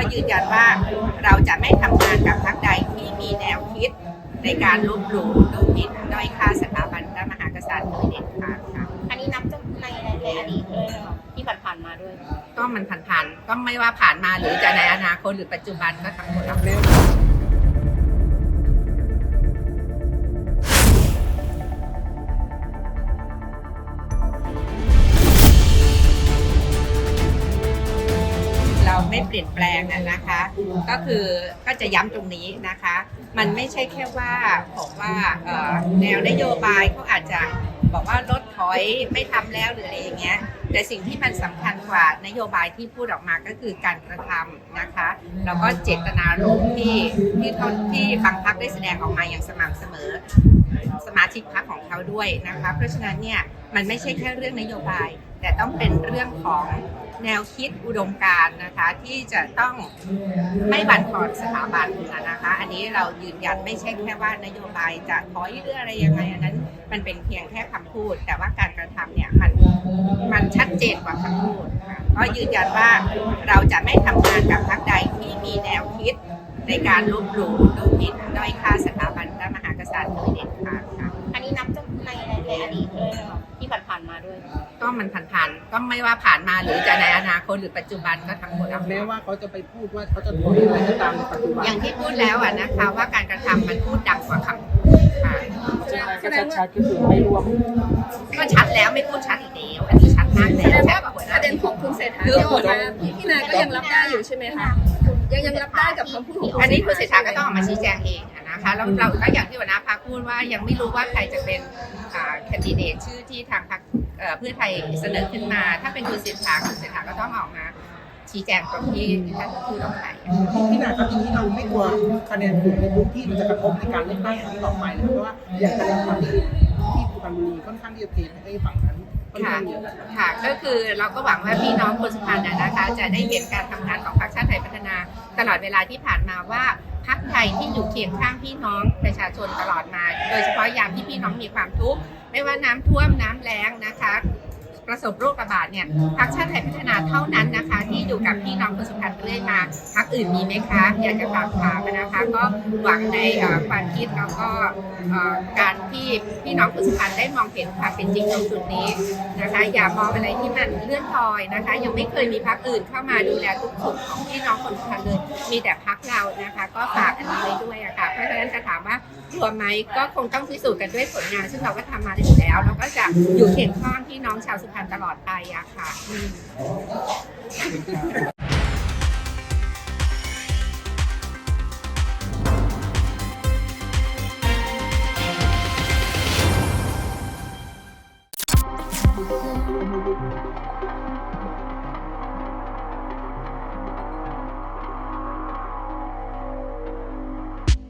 ก็ยืนยันว่าเราจะไม่ทำงานกับพรรคใดที่มีแนวคิดในการลบหลู่ดูหมิ่นด้อยค่าสถาบันพระมหากษัตริย์โดยเด็ดขาดค่ะ อันนี้นับจากในในอดีตด้วยหรอที่ผ่านๆมาด้วย ก็มันผ่านๆก็ไม่ว่าผ่านมาหรือจะในอนาคตหรือปัจจุบันก็ทั้งหมดเรื่อง ไม่เปลี่ยนแปลงอะนะคะ ก็คือก็จะย้ำตรงนี้นะคะ มันไม่ใช่แค่ว่าบอกว่าแนวนโยบายเขาอาจจะบอกว่าลดถอยไม่ทำแล้วหรืออะไรอย่างเงี้ย แต่สิ่งที่มันสำคัญกว่านโยบายที่พูดออกมาก็คือการกระทำนะคะ แล้วก็เจตนารมณ์ที่ที่เขาที่บางพักได้แสดงออกมาอย่างสม่ำเสมอ สมาชิกพรรคของเขาด้วยนะคะ เพราะฉะนั้นเนี่ยมันไม่ใช่แค่เรื่องนโยบาย แต่ต้องเป็นเรื่องของ แนวคิดอุดมการณ์นะคะ ที่จะต้องไม่บั่นทอนสถาบันนะคะ อันนี้เรายืนยันไม่ใช่แค่ว่านโยบายจะถอยหรืออะไรยังไงอันนั้น มันเป็นเพียงแค่คำพูด แต่ว่าการกระทำเนี่ยมันมันชัดเจนกว่าคำพูดก็ยืนยันว่าเราจะไม่ทำงานกับพรรคใดที่มีแนวคิดในการลบหลู่ดูหมิ่นด้อยค่าสถาบัน พระมหากษัตริย์โดยเด็ดขาดค่ะ อันนี้นับจากในในอดีตด้วยเหรอที่ผ่านๆมาด้วย ก็มันผ่านๆก็ไม่ว่าผ่านมาหรือจะในอนาคตหรือปัจจุบันก็ทั้งหมดแล้วแม้ว่าเขาจะไปพูดว่าเขาจะถอยอะไรก็ตามในปัจจุบันอย่างที่พูดแล้วอะนะคะว่าการกระทำมันพูดดังกว่าคำพูดค่ะก็ชัดๆก็คือไม่ร่วมก็ชัดแล้วไม่พูดชัดอีกแล้วอันนี้ชัดมากแสแล้วดงชัว่าดกว่าหัวหปน้าระเด็นของคุณเศรษฐาคือที่ออกมาพี่พี่นายก็ยังรับได้อยู่ใช่ไหมคะยังยังรับได้กับคำพูดของอันนี้คุณเศรษฐาก็ต้องออกมาชี้แจงเองอะ นะคะแล้วเราก็อย่างที่หัวหน้าพักพูดว่ายังไม่รู้ว่าใครจะเป็นแคนดิเดตชื่อที่ทางพรรคเอ่อเพื่อไทยเสนอขึ้นมา ถ้าเป็นคุณเศรษฐาคุณเศรษฐาก็ต้องออกมาชี้แจงตรงที่ท่านพูดออกไปพี่หนาครับทีนี้เราไม่กลัวคะแนนเสียงในพื้นที่มันจะกระทบในการเลือกตั้งครั้งต่อไปเลยเพราะว่าอย่างคะแนนฝั่งที่ที่สุพรรณบุรีค่อนข้างที่จะเทให้ฝั่งนั้น ค่ะค่ะก็คือเราก็หวังว่าพี่น้องคนสุพรรณนะคะ จะได้เห็นการทำงานของพรรคชาติไทยพัฒนา ตลอดเวลาที่ผ่านมาว่าพรรคไทยที่อยู่เคียงข้างพี่น้องประชาชนตลอดมา โดยเฉพาะยามที่พี่น้องมีความทุกข์ไม่ว่าน้ำท่วมน้ำแล้งนะคะ ประสบโรคระบาดเนี่ยพรรคชาติไทยพัฒนาเท่านั้นนะคะ ที่อยู่กับพี่น้องคนสุพรรณเรื่อยมาพรรคอื่นมีไหมคะ อยากจะฝากถามนะคะ ก็หวังในความคิดแล้วก็การที่พี่น้องคนสุพรรณได้มองเห็นความเป็นจริงตรงจุดนี้นะคะ อย่ามองอะไรที่มันเลื่อนลอยนะคะ ยังไม่เคยมีพรรคอื่นเข้ามาดูแลทุกสุขของพี่น้องคนสุพรรณเลยมีแต่พรรคเรานะคะ ก็ฝากอันนี้ไว้ด้วยะค่ะเพราะฉะนั้นจะถามว่ากลัวไหมก็คงต้องพิสูจน์กันด้วยผลงาน ซึ่งเราก็ทำมาอยู่แล้ว แล้วก็จะอยู่เคียงข้างพี่น้องชาวสุพรรณตลอดไปอะค่ะ